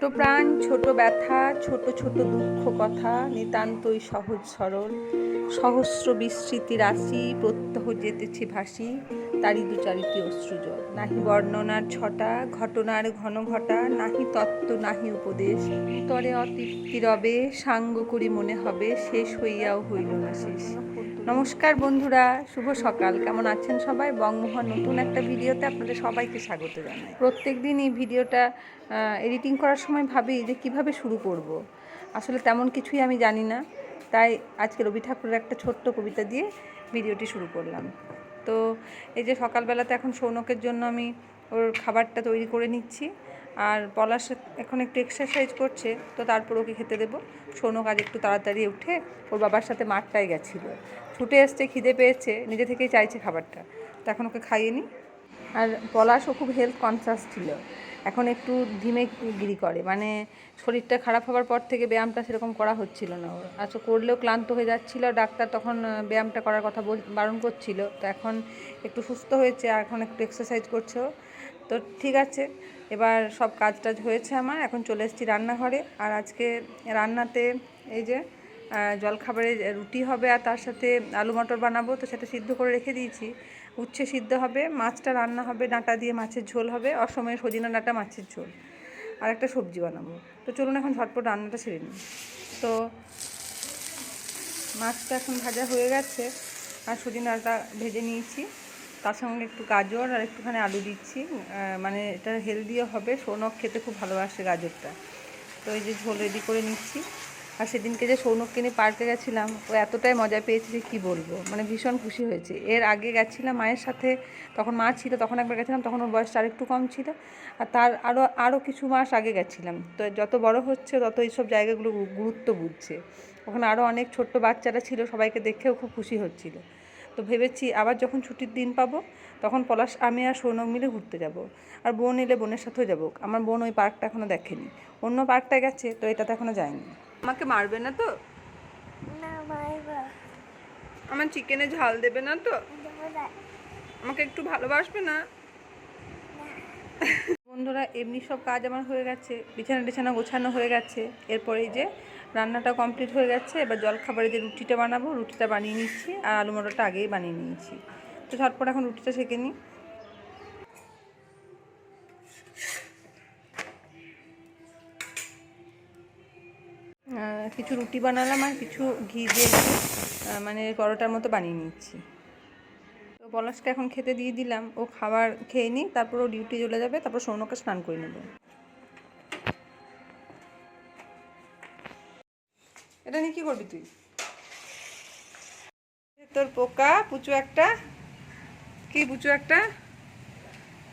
ছোট প্রাণ, ছোট ব্যথা, ছোট ছোট দুঃখ কথা, নিতান্তই সহজ সরল। সহস্র বিস্মৃতি রাশি, প্রত্যহ যেতেছে ভাসি তারি দুচারিটি অশ্রুজল নাহি বর্ণনার ছটা, ঘটনার ঘন ঘটা, নাহি তত্ত্ব, নাহি উপদেশ। তরে অতৃপ্তি রবে, সাঙ্গ করি মনে হবে, শেষ হইয়াও হইল না শেষ। নমস্কার বন্ধুরা, শুভ সকাল। কেমন আছেন সবাই? বঙ্গমোহন নতুন একটা ভিডিওতে আপনাদের সবাইকে স্বাগত জানাই। প্রত্যেক দিন এই ভিডিওটা এডিটিং করার সময় ভাবি যে কীভাবে শুরু করব। আসলে তেমন কিছুই আমি জানি না, তাই আজকে রবি ঠাকুরের একটা ছোট্ট কবিতা দিয়ে ভিডিওটি শুরু করলাম। তো এই যে সকালবেলাতে এখন সৌনকের জন্য আমি ওর খাবারটা তৈরি করে নিচ্ছি। আর পলাশ এখন একটু এক্সারসাইজ করছে, তো তারপর ওকে খেতে দেবো। সৌনক আজ একটু তাড়াতাড়ি উঠে ওর বাবার সাথে মাঠটায় গেছিল। ছুটে এসছে, খিদে পেয়েছে, নিজে থেকেই চাইছে খাবারটা। তো এখন ওকে খাইয়ে নিই আর পলাশও খুব হেলথ কনসাস ছিল। এখন একটু ধিমে গিরি করে। মানে শরীরটা খারাপ হওয়ার পর থেকে ব্যায়ামটা সেরকম করা হচ্ছিল না ওর। আচ্ছা করলেও ক্লান্ত হয়ে যাচ্ছিল। ডাক্তার তখন ব্যায়ামটা করার কথা বারণ করছিল। তো এখন একটু সুস্থ হয়েছে, আর এখন একটু এক্সারসাইজ করছে। তো ঠিক আছে, এবার সব কাজ টাজ হয়েছে আমার, এখন চলে এসেছি রান্নাঘরে। আর আজকে রান্নাতে এই যে জলখাবারে রুটি হবে আর তার সাথে আলু মটর বানাবো, তো সেটা সিদ্ধ করে রেখে দিয়েছি। উচ্ছে সিদ্ধ হবে, মাছটা রান্না হবে, ডাঁটা দিয়ে মাছের ঝোল হবে অসময়ে সজিনা ডাঁটা মাছের ঝোল। আর একটা সবজি বানাবো। তো চলুন এখন ঝটপট রান্নাটা সেরে নিই। তো মাছটা এখন ভাজা হয়ে গেছে, আর সজিনাটা ভেজে নিয়েছি। তার সঙ্গে একটু গাজর আর একটুখানি আলু দিচ্ছি। মানে এটা হেলদিও হবে, সৌনক খেতে খুব ভালোবাসে গাজরটা। তো এই যে ঝোল রেডি করে নিচ্ছি। আর সেদিনকে যে সৌনককে নিয়ে পার্কে গেছিলাম, ও এতটাই মজা পেয়েছে যে কী বলব? মানে ভীষণ খুশি হয়েছে। এর আগে গেছিলাম মায়ের সাথে, তখন মা ছিল, তখন একবার গেছিলাম, তখন ওর বয়সটা আরেকটু কম ছিল। আর তার আরও আরও কিছু মাস আগে গেছিলাম। তো যত বড় হচ্ছে, তত এইসব জায়গাগুলো গুরুত্ব বুঝছে। ওখানে আরও অনেক ছোট্ট বাচ্চারা ছিল, সবাইকে দেখেও খুব খুশি হচ্ছিল। তো ভেবেছি আবার যখন ছুটির দিন পাবো তখন পলাশ আমি আর সৌনক মিলে ঘুরতে যাব। আর বোন এলে বোনের সাথেও যাব। আমার বোন ওই পার্কটা এখনও দেখেনি। অন্য পার্কটা গেছে তো এটাতে এখনও যায়নি। আমাকে মারবে না তো? আমার চিকেনে ঝাল দেবে না তো? আমাকে একটু ভালোবাসবে না। এমনি সব কাজ আমার হয়ে গেছে, বিছানা টিছানা গোছানো হয়ে গেছে। এরপরে যে রান্নাটা কমপ্লিট হয়ে গেছে, এবার জলখাবারে যে রুটিটা বানাবো, রুটিটা বানিয়ে নিচ্ছি আর আলু মটরটা আগেই বানিয়ে নিয়েছি। তো ঝটপট এখন রুটিটা সেঁকে নিই। কিছু রুটি বানালাম আর কিছু ঘি দিয়ে মানে পরোটার মতো বানিয়ে নিচ্ছি। পলাশকে এখন খেতে দিয়ে দিলাম। ও খাবার খেয়ে নিই তারপর ও ডিউটি চলে যাবে, তারপর সৌনকে স্নান করে নেব। এটা নিয়ে কি করবি তুই? তোর পোকা, পুচু একটা। কি, পুচু একটা?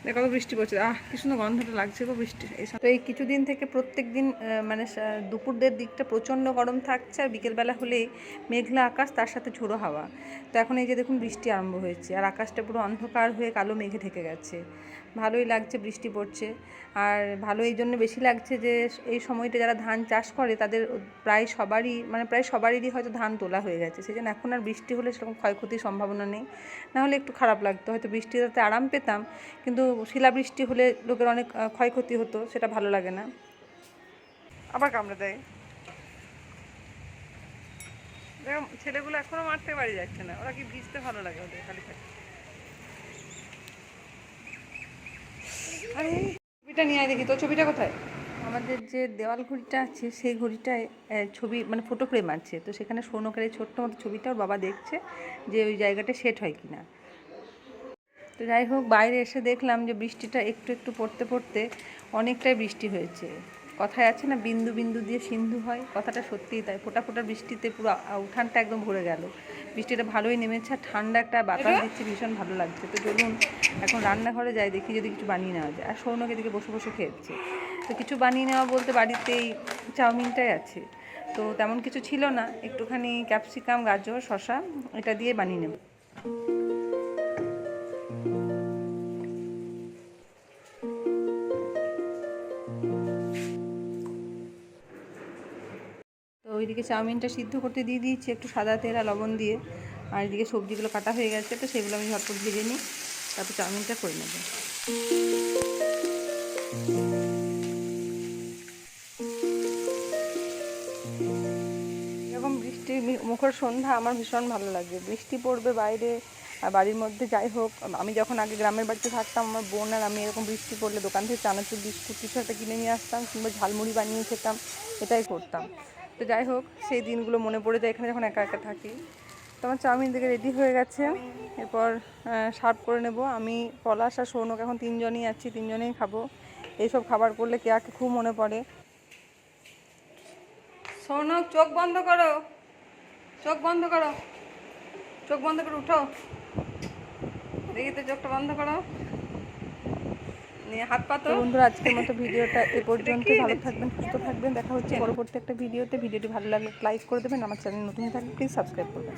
দেখো বৃষ্টি পড়ছে। আহ, কি সুন্দর গন্ধটা লাগছে গো বৃষ্টি। তো এই কিছুদিন থেকে প্রত্যেক দিন মানে দুপুরদের দিকটা প্রচণ্ড গরম থাকছে আর বিকেলবেলা হলেই মেঘলা আকাশ, তার সাথে ঝোড়ো হাওয়া। তো এখন এই যে দেখুন বৃষ্টি আরম্ভ হয়েছে আর আকাশটা পুরো অন্ধকার হয়ে কালো মেঘে ঢেকে গেছে। ভালোই লাগছে বৃষ্টি পড়ছে। আর ভালো এই জন্য বেশি লাগছে যে এই সময়টা যারা ধান চাষ করে, তাদের প্রায় সবারই মানে প্রায় সবারই হয়তো ধান তোলা হয়ে গেছে। সেই জন্য এখন আর বৃষ্টি হলে সেরকম ক্ষয়ক্ষতির সম্ভাবনা নেই। না হলে একটু খারাপ লাগতো। হয়তো বৃষ্টিতে আরাম পেতাম, কিন্তু শিলাবৃষ্টি হলে লোকের অনেক ক্ষয়ক্ষতি হতো সেটা ভালো লাগে না। আবার কামড়ে দেয়। ছেলেগুলো এখনও মারতে বাড়ি যাচ্ছে না। ওরা কি ভিজতে ভালো লাগে ওদের খালি আরে ছবিটা নিয়ে আয় দেখি। তোর ছবিটা কোথায়? আমাদের যে দেওয়াল ঘড়িটা আছে সেই ঘড়িটায় ছবি মানে ফটো ফ্রেম আছে। তো সেখানে সৌনকের এই ছোট্ট মতো ছবিটা ওর বাবা দেখছে যে ওই জায়গাটা সেট হয় কিনা। তো যাই হোক বাইরে এসে দেখলাম যে বৃষ্টিটা একটু একটু পড়তে পড়তে অনেকটাই বৃষ্টি হয়েছে। কথায় আছে না বিন্দু বিন্দু দিয়ে সিন্ধু হয়। কথাটা সত্যিই তাই। ফোটা ফোটা বৃষ্টিতে পুরো উঠানটা একদম ভরে গেল। বৃষ্টিটা ভালোই নেমেছে আর ঠান্ডা একটা বাতাস দিচ্ছে ভীষণ ভালো লাগছে। তো চলুন এখন রান্নাঘরে যাই দেখি যদি কিছু বানিয়ে নেওয়া যায়। আর সৌনক এদিকে বসে বসে খেয়েছে। তো কিছু বানিয়ে নেওয়া বলতে বাড়িতেই চাউমিনটাই আছে। তো তেমন কিছু ছিল না। একটুখানি ক্যাপসিকাম গাজর শসা এটা দিয়ে বানিয়ে নেব। ওইদিকে চাউমিনটা সিদ্ধ করতে দিয়ে দিয়েছি, একটু সাদা তেল আর লবণ দিয়ে। আর এদিকে সবজিগুলো কাটা হয়ে গেছে, তো সেগুলো আমি ঝটপট ভেজে নিই, তারপর চাউমিনটা করে নেব। এরকম বৃষ্টি, মুখর সন্ধ্যা আমার ভীষণ ভালো লাগে। বৃষ্টি পড়বে বাইরে, আর বাড়ির মধ্যে যাই হোক, আমি যখন আগে গ্রামের বাড়িতে থাকতাম, আমার বোন আর আমি এরকম বৃষ্টি পড়লে দোকান থেকে চানাচুর, বিস্কুট কিছু একটা কিনে নিয়ে আসতাম, কিংবা ঝালমুড়ি বানিয়ে খেতাম, এটাই করতাম। তো যাই হোক, সেই দিনগুলো মনে পড়ে যায় এখানে যখন একা একা থাকি। তো আমার চাউমিন দিকে রেডি হয়ে গেছে। এরপর সার্ভ করে নেব। আমি, পলাশ আর সৌনক এখন তিনজনই আছি, তিনজনেই খাব। এইসব খাবার করলে কেয়াকে খুব মনে পড়ে। সৌনক, চোখ বন্ধ করো। চোখ বন্ধ করো। চোখ বন্ধ করে উঠো। দেখি তো চোখটা বন্ধ করো। হাত পাতো বন্ধুরা আজকের মতো ভিডিওটা এ পর্যন্ত। ভালো থাকবেন সুস্থ থাকবেন। দেখা হচ্ছে পরবর্তী একটা ভিডিওতে। ভিডিওটি ভালো লাগলে লাইক করে দেবেন। আমার চ্যানেল নতুন থাকলে প্লিজ সাবস্ক্রাইব করবেন।